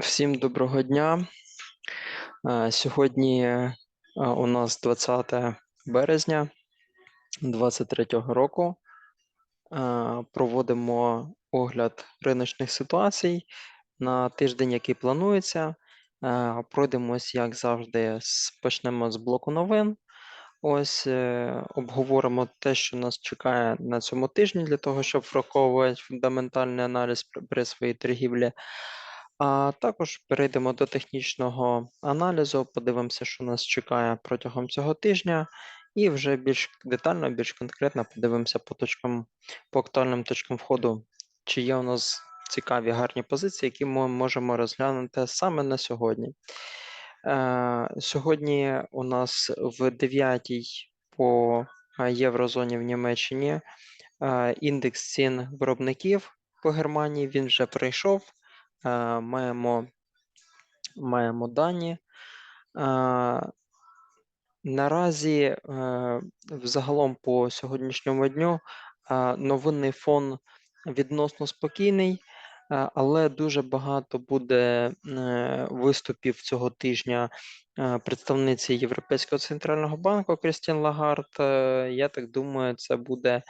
Всім доброго дня. Е, Сьогодні е, у нас 20 березня 2023 року. Е, Проводимо огляд риночних ситуацій на тиждень, який планується. Пройдемось, як завжди, почнемо з блоку новин. Ось е, обговоримо те, що нас чекає на цьому тижні, для того, щоб враховувати фундаментальний аналіз при, своїй торгівлі. А також перейдемо до технічного аналізу, подивимося, що нас чекає протягом цього тижня, і вже більш детально, більш конкретно подивимося по точкам, по актуальним точкам входу, чи є у нас цікаві гарні позиції, які ми можемо розглянути саме на сьогодні. Е, Сьогодні у нас в 9 по е, єврозоні в Німеччині е, індекс цін виробників по Германії він вже прийшов. Маємо, маємо дані. Наразі взагалом по сьогоднішньому дню новинний фон відносно спокійний, але дуже багато буде е, виступів цього тижня е, представниці Європейського центрального банку Крістін Лагард. Е, Я так думаю, це буде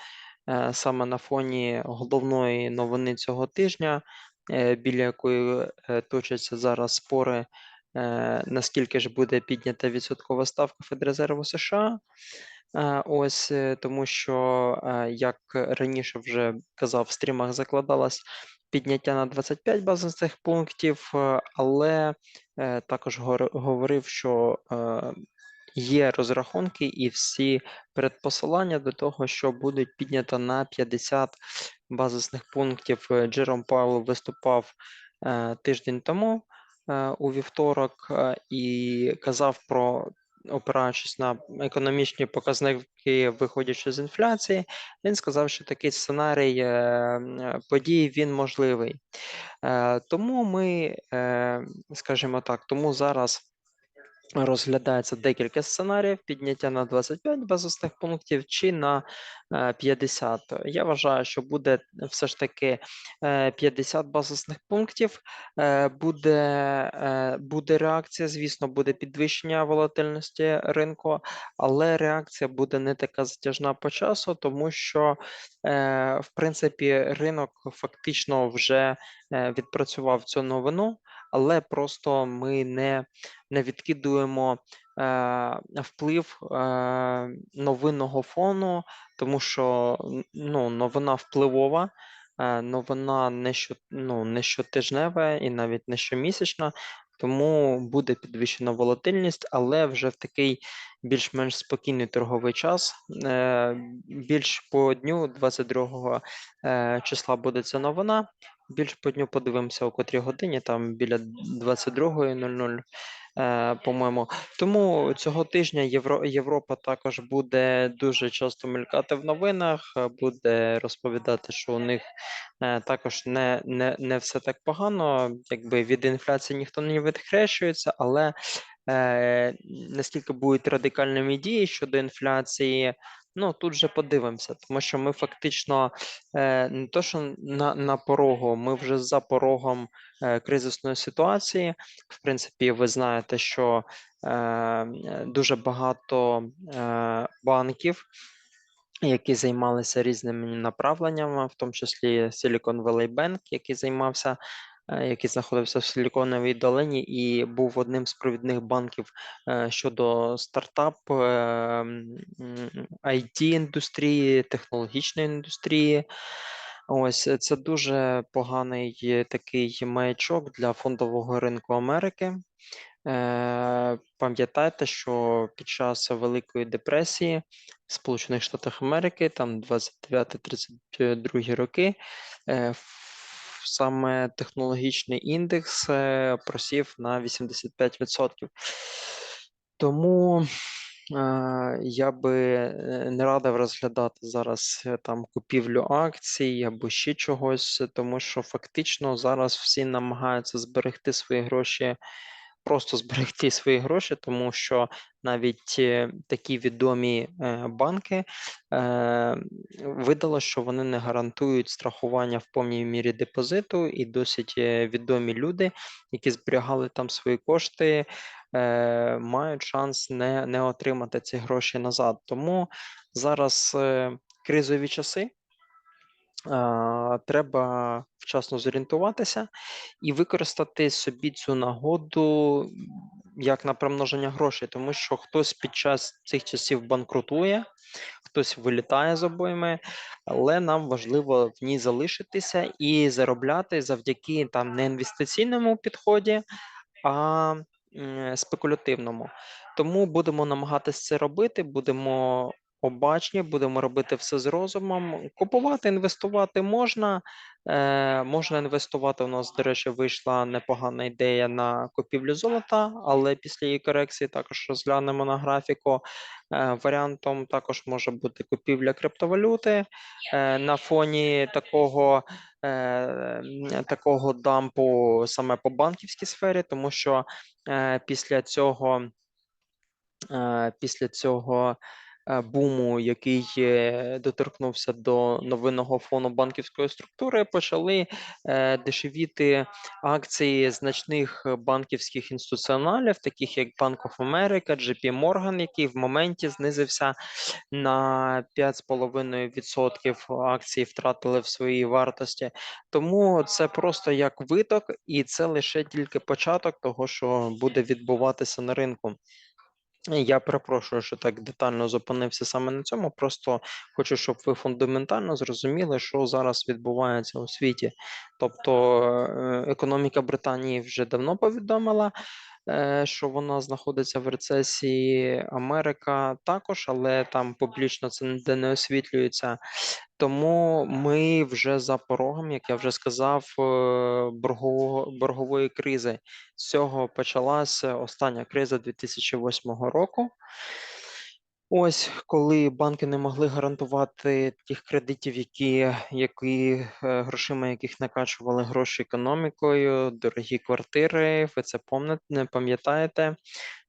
е, саме на фоні головної новини цього тижня, е, біля якої е, точаться зараз спори е, наскільки ж буде піднята відсоткова ставка Федрезерву США. Е, Ось е, тому, що, е, як раніше вже казав, в стрімах закладалось підняття на 25 базисних пунктів, е, але е, також говорив, що е, є розрахунки і всі предпосилання до того, що будуть піднято на 50 базисних пунктів. Джером Пауел виступав тиждень тому у вівторок і казав про, опираючись на економічні показники, виходячи з інфляції, він сказав, що такий сценарій е, подій він можливий. Е, Тому ми, е, скажімо так, тому зараз. Розглядається декілька сценаріїв підняття на 25 базисних пунктів чи на е, 50. Я вважаю, що буде все ж таки е, 50 базисних пунктів. Е, Буде, е, буде реакція, звісно, буде підвищення волатильності ринку, але реакція буде не така затяжна по часу, тому що, е, в принципі, ринок фактично вже е, відпрацював цю новину, але просто ми не не відкидуємо е, вплив е, новинного фону, тому що ну, новина впливова, е, новина не, що, ну, не щотижнева і навіть не щомісячна, тому буде підвищена волатильність, але вже в такий більш-менш спокійний торговий час. Е, більш по дню 22 е, числа буде ця новина. Більш по дню подивимося, о котрій годині, там біля 22.00 е, по-моєму. Тому цього тижня Євро, Європа також буде дуже часто мелькати в новинах, е, буде розповідати, що у них е, також не, не, не все так погано, якби від інфляції ніхто не відхрещується, але е, наскільки будуть радикальними дії щодо інфляції. Ну, тут вже подивимося, тому що ми фактично е, не то, що на, на порогу, ми вже за порогом е, кризисної ситуації. В принципі, ви знаєте, що е, дуже багато банків, які займалися різними направленнями, в тому числі Silicon Valley Bank, який займався, який знаходився в Силіконовій долині і був одним з провідних банків е, щодо стартап е, it індустрії, технологічної індустрії. Ось е, це дуже поганий е, такий маячок для фондового ринку Америки. Е, Пам'ятайте, що під час Великої депресії в Сполучених Штатах Америки, там 29-32 роки, е, саме технологічний індекс е, просів на 85%. Тому е, я би е, не радив розглядати зараз там купівлю акцій або ще чогось, тому що фактично зараз всі намагаються зберегти свої гроші, просто зберегти свої гроші, тому що навіть е, такі відомі е, банки е, видало, що вони не гарантують страхування в повній мірі депозиту, і досить відомі люди, які зберігали там свої кошти, мають шанс не, не отримати ці гроші назад. Тому зараз кризові часи. Треба вчасно зорієнтуватися і використати собі цю нагоду як на примноження грошей, тому що хтось під час цих часів банкрутує, хтось вилітає з обойми, але нам важливо в ній залишитися і заробляти завдяки там не інвестиційному підході, а спекулятивному. Тому будемо намагатися це робити, будемо обачні, будемо робити все з розумом. Купувати, інвестувати можна. Е, можна інвестувати. У нас, до речі, вийшла непогана ідея на купівлю золота, але після її корекції також розглянемо на графіку. Е, варіантом також може бути купівля криптовалюти е, на фоні такого такого дампу саме по банківській сфері, тому що після цього, після цього буму, який е, доторкнувся до новинного фону банківської структури, почали е, дешевіти акції значних е, банківських інституціоналів, таких як Bank of America, JP Morgan, який в моменті знизився на 5,5% акції втратили в своїй вартості. Тому це просто як виток, і це лише тільки початок того, що буде відбуватися на ринку. Я перепрошую, що так детально зупинився саме на цьому. Просто хочу, щоб ви фундаментально зрозуміли, що зараз відбувається у світі. Тобто е, економіка Британії вже давно повідомила, що вона знаходиться в рецесії. Америка також, але там публічно це ніде не освітлюється. Тому ми вже за порогом, як я вже сказав, е, боргового, боргової кризи. З цього почалася остання криза 2008 року. Ось коли банки не могли гарантувати тих кредитів, які, які е, грошима яких накачували гроші економікою, дорогі квартири. Ви це пам'ятаєте?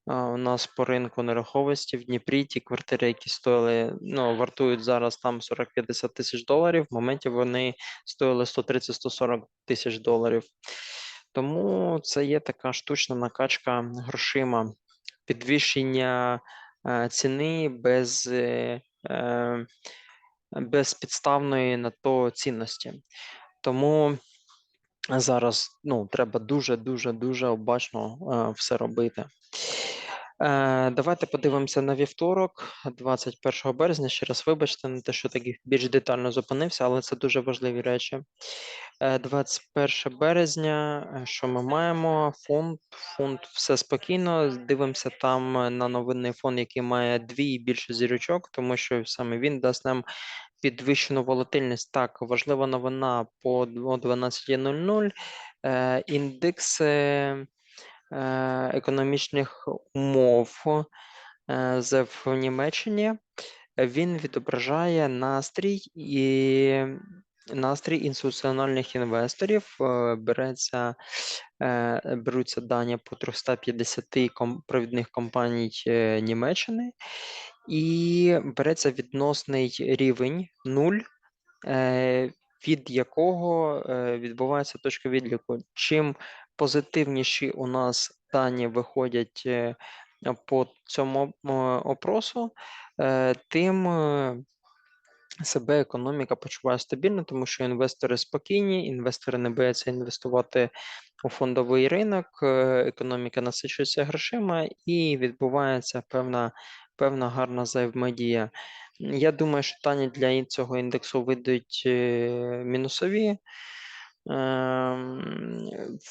У нас по ринку нерухомості в Дніпрі ті квартири, які стоїли, ну, вартують зараз там 40-50 тисяч доларів. В моменті вони стоїли 130-140 тисяч доларів. Тому це є така штучна накачка грошима, підвищення ціни без, е, е, без підставної на то цінності. Тому зараз ну, треба дуже, дуже, дуже обачно е, все робити. Е, Давайте подивимося на вівторок, 21 березня. Ще раз вибачте на те, що таких більш детально зупинився, але це дуже важливі речі. Е, 21 березня. е, Що ми маємо? Фонд, фонд все спокійно. Дивимося там е, на новинний фонд, який має дві і більше зірочок, тому що саме він дасть нам підвищену волатильність. Так, важлива новина по о 12.00. Е, Індекс е, е, економічних умов е, в Німеччині. Він відображає настрій і настрій інституціональних інвесторів. Е, Береться, е, беруться дані по 350 провідних компаній е, Німеччини, і береться відносний рівень 0, е, від якого е, відбувається точка відліку. Чим позитивніші у нас дані виходять е, по цьому е, опросу, е, тим себе економіка почуває стабільно, тому що інвестори спокійні, інвестори не бояться інвестувати у фондовий ринок, економіка насичується грошима і відбувається певна, певна гарна взаємодія. Я думаю, що дані для цього індексу вийдуть мінусові. Ем,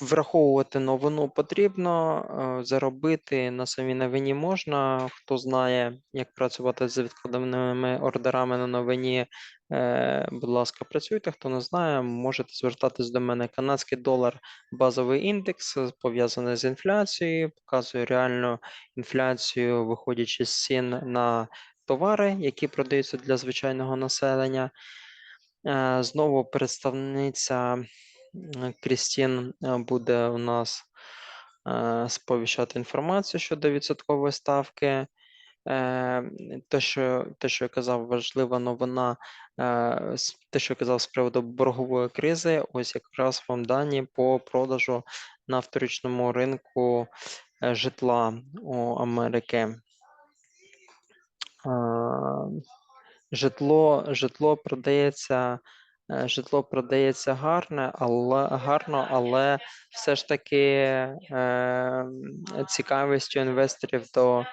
Враховувати новину потрібно, е, заробити на самій новині можна. Хто знає, як працювати з відкладеними ордерами на новині, е, будь ласка, працюйте. Хто не знає, можете звертатись до мене. Канадський долар, базовий індекс, пов'язаний з інфляцією, показує реальну інфляцію, виходячи з цін на товари, які продаються для звичайного населення. Е, Знову представниця Крістін е, буде у нас е, сповіщати інформацію щодо відсоткової ставки. Е, те, що, те, що я казав, важлива новина, е, те, що я казав з приводу боргової кризи, ось якраз вам дані по продажу на вторичному ринку е, житла у Америки. Житло, житло продається, е, житло продається гарне, але гарно, але все ж таки е, цікавістю інвесторів до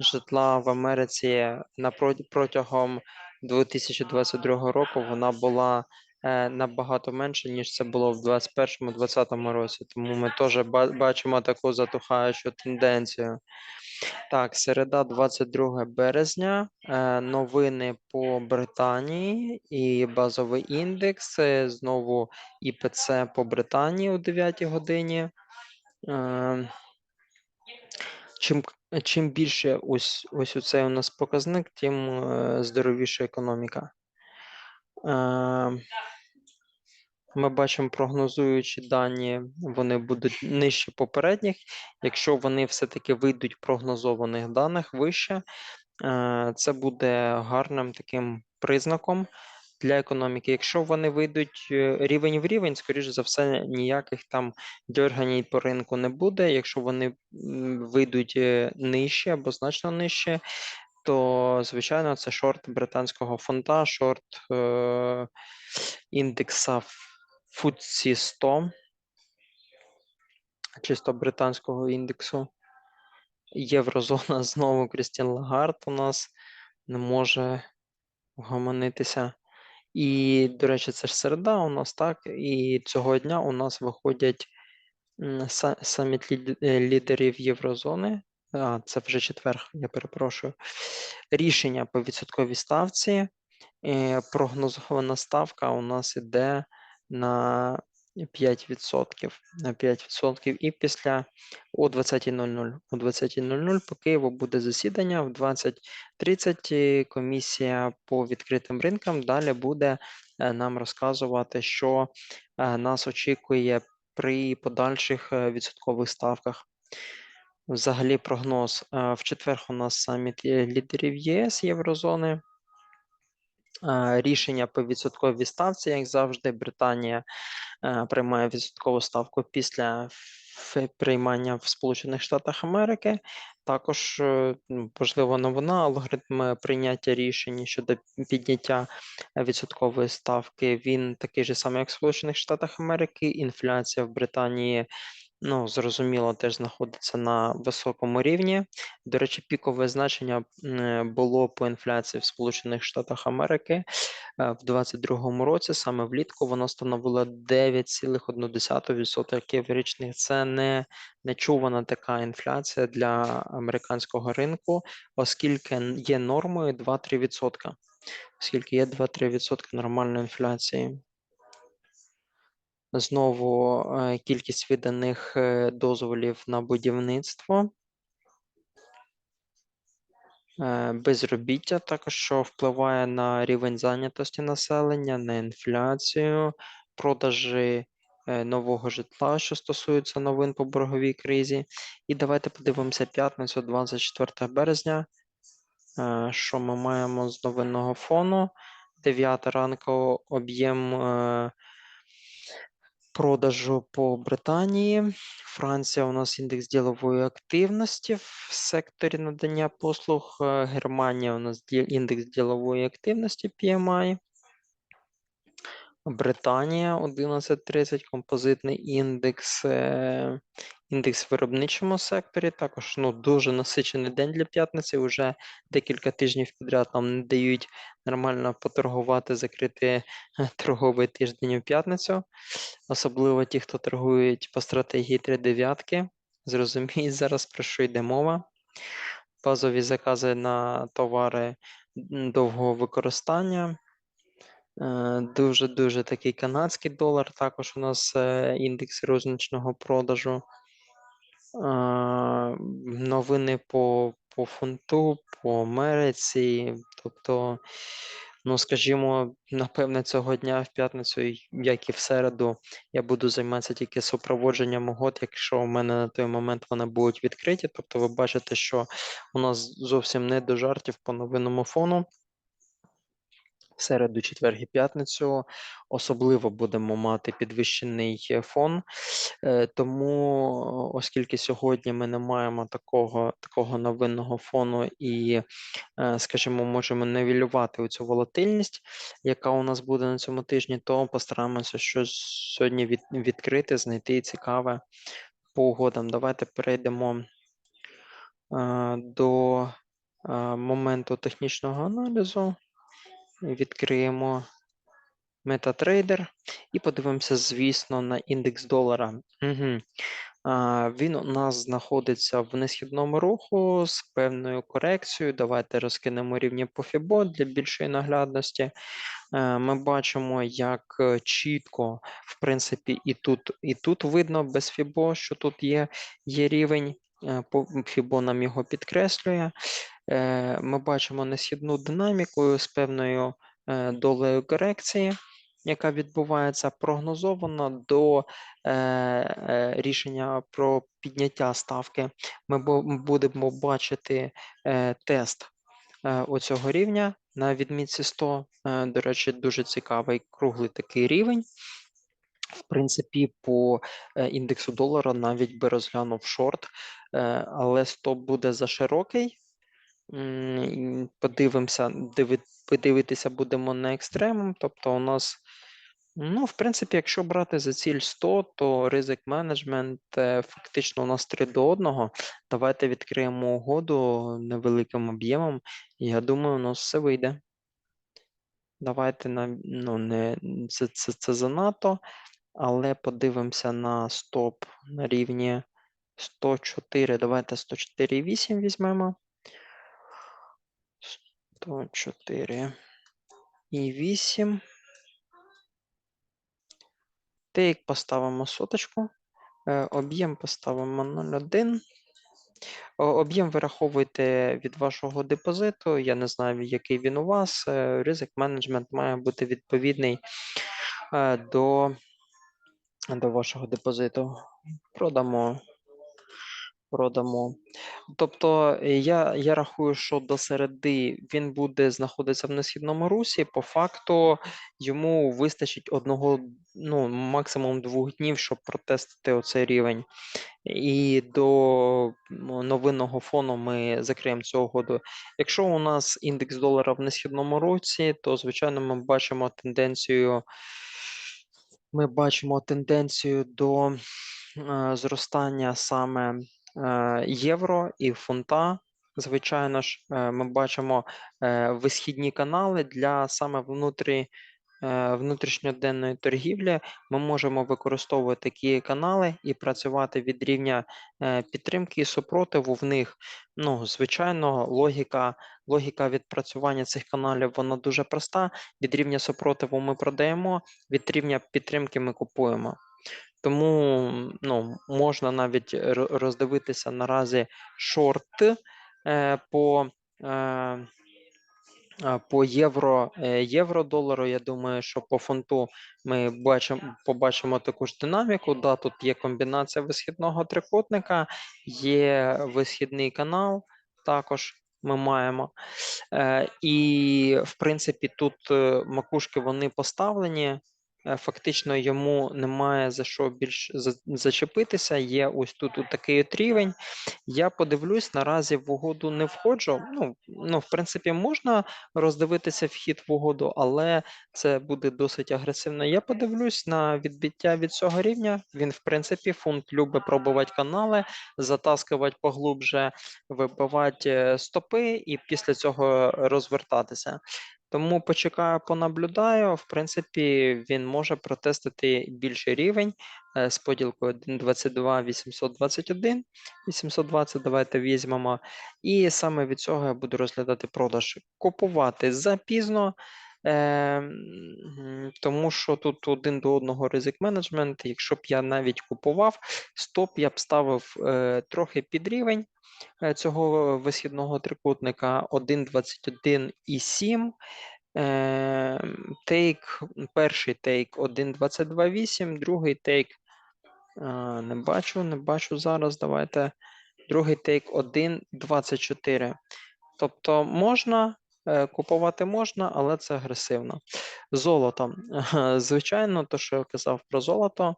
житла в Америці на протягом 2022 року вона була е, набагато менше, ніж це було в 2021-2020 році. Тому ми теж ба- бачимо таку затухаючу тенденцію. Так, середа, 22 березня. Е, Новини по Британії і базовий індекс. е, Знову ІПЦ по Британії о 9 годині. Е, Чим, чим більше ось, ось оцей у нас показник, тим здоровіша економіка. Ми бачимо, прогнозуючі дані, вони будуть нижче попередніх. Якщо вони все-таки вийдуть прогнозованих даних вище, е, це буде гарним таким признаком для економіки. Якщо вони вийдуть е, рівень в рівень, скоріш за все, ніяких там дьорганій по ринку не буде. Якщо вони вийдуть е, нижче або значно нижче, то звичайно це шорт британського фонда, шорт е, індекса FTSE 100, чисто британського індексу. Єврозона знову Крістін Лагард у нас не може вгомонитися. І, до речі, це ж середа у нас, так? І цього дня у нас виходять саміт е, лідерів Єврозони. А, це вже четвер, я перепрошую. Рішення по відсотковій ставці. Е, Прогнозована ставка у нас іде на 5%. На 5%. І після о 20.00. О 20.00 по Києву буде засідання. В 20.30 е, комісія по відкритим ринкам далі буде е, нам розказувати, що е, нас очікує при подальших відсоткових ставках. Взагалі, прогноз в четвер у нас саміт лідерів ЄС Єврозони. Е, Рішення по відсотковій ставці, як завжди, Британія е, приймає відсоткову ставку після приймання в Сполучених Штатах Америки. Також е, ну, новина, алгоритм прийняття рішень щодо підняття відсоткової ставки. Він такий же самий, як в Сполучених Штатах Америки. Інфляція в Британії. Ну, зрозуміло, теж знаходиться на високому рівні. До речі, пікове значення було по інфляції в Сполучених Штатах Америки е, в 2022 році, саме влітку, воно становило 9,1% річних. Це не нечувана така інфляція для американського ринку, оскільки є нормою 2-3%. Оскільки є 2-3% нормальної інфляції. Знову е, кількість виданих е, дозволів на будівництво. Е, Безробіття також, що впливає на рівень зайнятості населення, на інфляцію, продажі нового житла, що стосується новин по борговій кризі. І давайте подивимося п'ятницю, 24 березня. Що ми маємо з новинного фону? 9 ранку об'єм продажу по Британії. Франція у нас індекс ділової активності в секторі надання послуг. Е, Германія у нас індекс ділової активності PMI. Британія 11.30, композитний індекс, е, індекс в виробничому секторі. Також ну, дуже насичений день для п'ятниці. Уже декілька тижнів підряд нам не дають нормально поторгувати, закрити е, торговий тиждень у п'ятницю. Особливо ті, хто торгують по стратегії три дев'ятки. Зрозуміють зараз, про що йде мова. Базові закази на товари довгого використання. Е, Дуже-дуже такий канадський долар. Також у нас е, індекс розничного продажу. Новини по, по фунту, по Америці. Тобто Ну, скажімо, напевне, цього дня в п'ятницю, як і в середу, я буду займатися тільки супроводженням угод, якщо у мене на той момент вони будуть відкриті. Тобто ви бачите, що у нас зовсім не до жартів по новинному фону. В середу, четвер і п'ятницю особливо будемо мати підвищений е, фон. Е, Тому, оскільки сьогодні ми не маємо такого, такого новинного фону і, е, скажімо, можемо нивелювати цю волатильність, яка у нас буде на цьому тижні, то постараємося щось сьогодні від, відкрити, знайти цікаве по угодам. Давайте перейдемо до моменту технічного аналізу. Відкриємо MetaTrader і подивимося, звісно, на індекс долара. Угу. А, він у нас знаходиться в несхідному руху з певною корекцією. Давайте розкинемо рівні по FIBO для більшої наглядності. Е, Ми бачимо, як е, чітко, в принципі, і тут, і тут видно без FIBO, що тут є, є рівень. Е, нам його підкреслює. Е, Ми бачимо несхідну динаміку з певною е, долею корекції, яка відбувається прогнозовано до е, е, рішення про підняття ставки. Ми будемо бачити е, тест е, оцього рівня на відмітці 100. Е, До речі, дуже цікавий круглий такий рівень. В принципі, по е, індексу долара навіть би розглянув шорт, е, але стоп буде за широкий. Подивимося, диви, подивитися будемо на екстремум. Тобто, у нас, ну, в принципі, якщо брати за ціль 100, то ризик менеджмент е, фактично у нас 3 до 1. Давайте відкриємо угоду невеликим об'ємом. Я думаю, у нас все вийде. Давайте на ну, не це, це, це занадто, але подивимося на стоп на рівні 104. Давайте 104,8 візьмемо. 104 і 8. Тейк поставимо соточку. Е, Об'єм поставимо 0,1. О, Об'єм вираховуйте від вашого депозиту. Я не знаю, який він у вас. Е, Ризик менеджмент має бути відповідний е, до, до вашого депозиту. Продамо. Продамо. Тобто е, я, я рахую, що до середи він буде знаходитися в несхідному русі. По факту йому вистачить одного, ну максимум двох днів, щоб протестити оцей рівень. І до новинного фону ми закриємо цю угоду. Якщо у нас індекс долара в несхідному році, то звичайно ми бачимо тенденцію. Ми бачимо тенденцію до е, зростання саме е, євро і фунта. Звичайно ж, е, ми бачимо висхідні канали для саме внутрі, внутрішньоденної торгівлі. Ми можемо використовувати такі канали і працювати від рівня е, підтримки і супротиву в них. Ну, звичайно, логіка, логіка відпрацювання цих каналів вона дуже проста. Від рівня супротиву ми продаємо, від рівня підтримки ми купуємо. Тому ну, можна навіть роздивитися наразі шорт е, по, е, по євро, е, євро-долару. Я думаю, що по фунту ми бачимо, побачимо таку ж динаміку. Да, тут є комбінація висхідного трикутника, є висхідний канал, також ми маємо. Е, І, в принципі, тут е, макушки вони поставлені. Е, Фактично йому немає за що більш зачепитися. Є ось тут от такий от рівень. Я подивлюсь, наразі в угоду не входжу. Ну, ну, в принципі, можна роздивитися вхід в угоду, але це буде досить агресивно. Я подивлюсь на відбиття від цього рівня. Він, в принципі, фунт любить пробувати канали, затаскувати поглубже, вибивати е, стопи і після цього розвертатися. Тому почекаю, понаблюдаю. В принципі, він може протестити більший рівень е, з поділкою 1.22 821, 820 давайте візьмемо. І саме від цього я буду розглядати продаж. Купувати запізно, е, тому що тут один до одного ризик менеджмент. Якщо б я навіть купував, стоп я б ставив е, трохи під рівень цього висхідного трикутника 1.21,7. Ем, Тейк, перший тейк 1.22.8, другий тейк не бачу, не бачу зараз. Давайте. Другий тейк 1.24. Тобто можна, е, купувати можна, але це агресивно. Золото. Звичайно, то, що я казав про золото.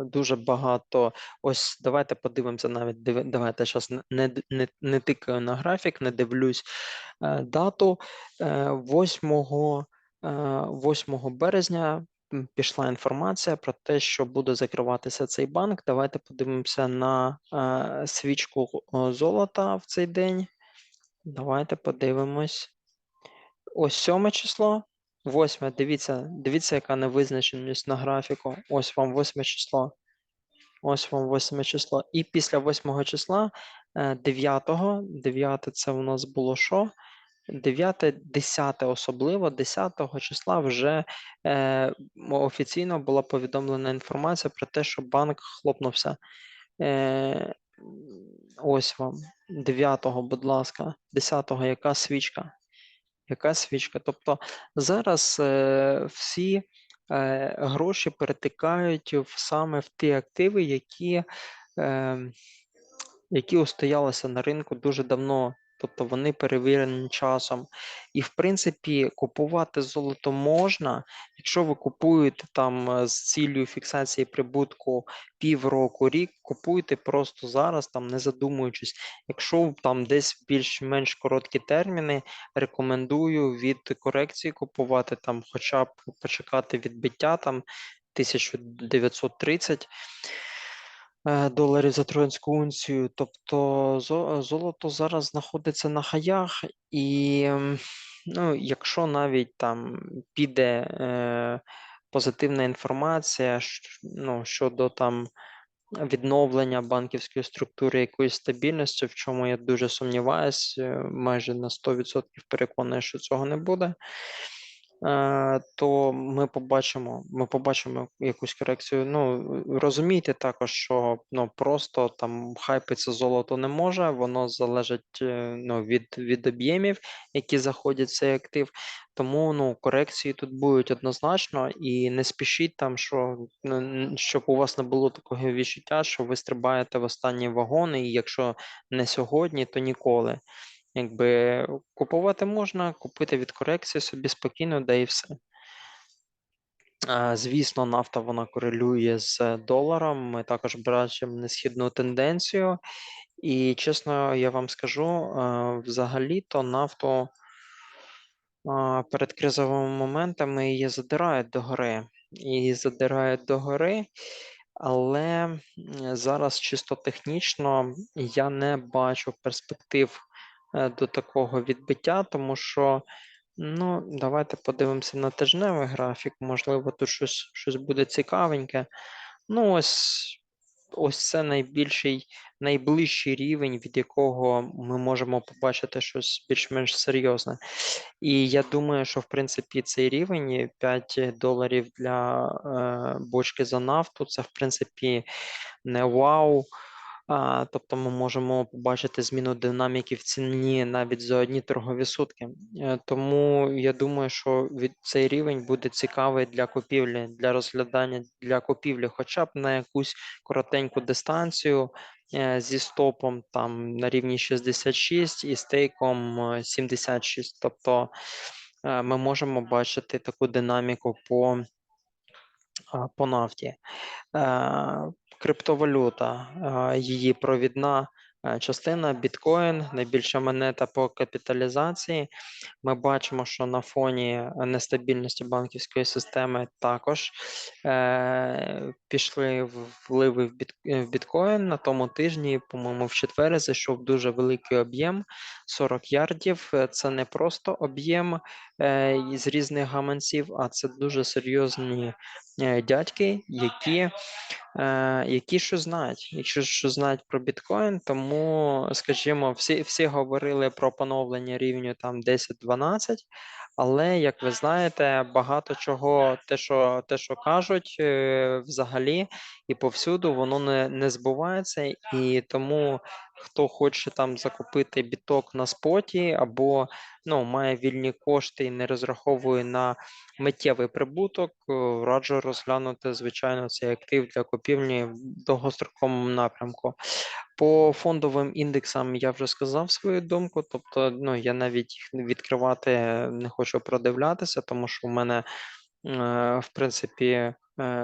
Дуже багато. Ось давайте подивимося навіть. Давайте зараз не, не, не тикаю на графік, не дивлюсь е, дату. Е, 8, е, 8 березня пішла інформація про те, що буде закриватися цей банк. Давайте подивимося на е, свічку золота в цей день. Давайте подивимось. Ось сьоме число. Восьме. Дивіться, дивіться, яка невизначеність на графіку. Ось вам восьме число. Ось вам восьме число. І після восьмого числа, е, дев'ятого, дев'яте це у нас було що? Дев'яте, десяте особливо, 10 числа вже е, офіційно була повідомлена інформація про те, що банк хлопнувся. Е, ось вам. 9, будь ласка, 10 яка свічка? Яка свічка? Тобто зараз е, всі е, гроші перетикають саме в ті активи, які, е, які устоялися на ринку дуже давно. Тобто вони перевірені часом. І, в принципі, купувати золото можна, якщо ви купуєте там е, з ціллю фіксації прибутку півроку, рік, купуйте просто зараз, там не задумуючись. Якщо там десь більш-менш короткі терміни, рекомендую від корекції купувати там, хоча б почекати відбиття там 1930 е, доларів за троянську унцію. Тобто золото зараз знаходиться на хаях, і ну, якщо навіть там піде е, позитивна інформація ну, щодо там відновлення банківської структури якоїсь стабільності, в чому я дуже сумніваюсь, е, майже на 100% переконаний, що цього не буде. Е, То ми побачимо, ми побачимо якусь корекцію. Ну розумійте також, що ну просто там хайпиться золото не може, воно залежить е, ну, від, від об'ємів, які заходять в цей актив. Тому ну корекції тут будуть однозначно, і не спішіть там, що щоб у вас не було такого відчуття, що ви стрибаєте в останні вагони, і якщо не сьогодні, то ніколи. Якби купувати можна, купити від корекції собі спокійно, да і все. Звісно, нафта вона корелює з доларом. Ми також бачимо несхідну тенденцію. І чесно, я вам скажу, взагалі-то нафту перед кризовими моментами її задирають догори. Її задирають догори, але зараз чисто технічно я не бачу перспектив до такого відбиття, тому що ну, давайте подивимося на тижневий графік. Можливо, тут щось, щось буде цікавеньке. Ну, ось, ось це найбільший, найближчий рівень, від якого ми можемо побачити щось більш-менш серйозне. І я думаю, що в принципі цей рівень 5 доларів для е, бочки за нафту, це в принципі не вау. Тобто ми можемо побачити зміну динаміки в ціні навіть за одні торгові сутки. Е, Тому я думаю, що від цей рівень буде цікавий для купівлі, для розглядання для купівлі, хоча б на якусь коротеньку дистанцію е, зі стопом там на рівні 66 і стейком е, 76. Тобто е, ми можемо бачити таку динаміку по, по нафті. Криптовалюта, її провідна частина біткоін, найбільша монета по капіталізації. Ми бачимо, що на фоні нестабільності банківської системи також е, пішли вливи в біткоін. На тому тижні, по-моєму, в четвер зайшов дуже великий об'єм 40 ярдів. Е, Це не просто об'єм е, із різних гаманців, а це дуже серйозні е, дядьки, які які що знають, якщо що знають про біткоін, тому, скажімо, всі, всі говорили про поновлення рівню там 10-12, але, як ви знаєте, багато чого, те, що, те, що кажуть, взагалі, і повсюду воно не, не збувається, і тому хто хоче там закупити біток на споті або ну, має вільні кошти і не розраховує на миттєвий прибуток, е, раджу розглянути, звичайно, цей актив для купівлі в довгостроковому напрямку. По фондовим індексам я вже сказав свою думку, тобто ну, я навіть їх відкривати не хочу продивлятися, тому що в мене, в принципі, е,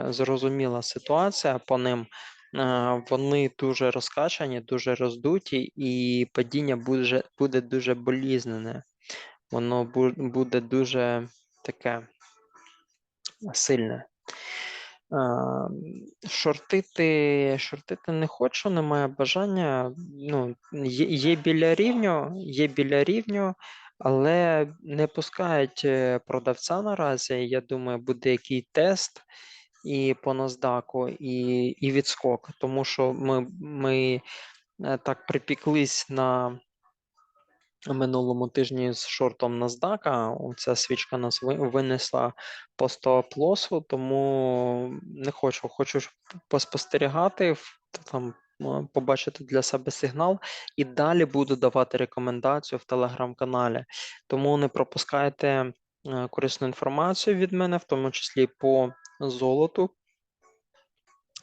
зрозуміла ситуація по ним. Е, Вони дуже розкачані, дуже роздуті, і падіння буде, буде дуже болізнене. Воно буде дуже таке сильне. Шортити, шортити не хочу, немає бажання. Ну, є, є біля рівню, є біля рівню, але не пускають е, продавця наразі. Я думаю, буде який тест і по NASDAQ, і, і відскок, тому що ми, ми е, так припіклись на минулому тижні з шортом NASDAQ. Ця свічка нас винесла по стоп-лосу, тому не хочу. Хочу поспостерігати, там побачити для себе сигнал, і далі буду давати рекомендацію в телеграм-каналі. Тому не пропускайте е, корисну інформацію від мене, в тому числі по золоту.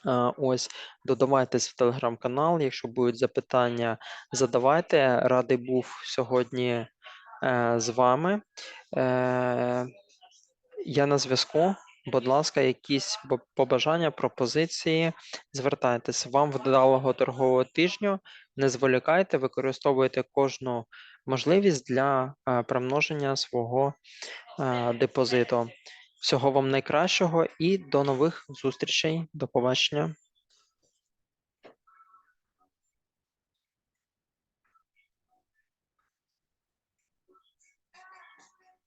Е, Ось, додавайтесь в телеграм-канал. Якщо будуть запитання, задавайте. Радий був сьогодні е, з вами. Я на зв'язку. Будь ласка, якісь побажання, пропозиції, звертайтеся. Вам вдалого торгового тижню. Не зволікайте, використовуйте кожну можливість для е, примноження свого е, депозиту. Всього вам найкращого і до нових зустрічей. До побачення.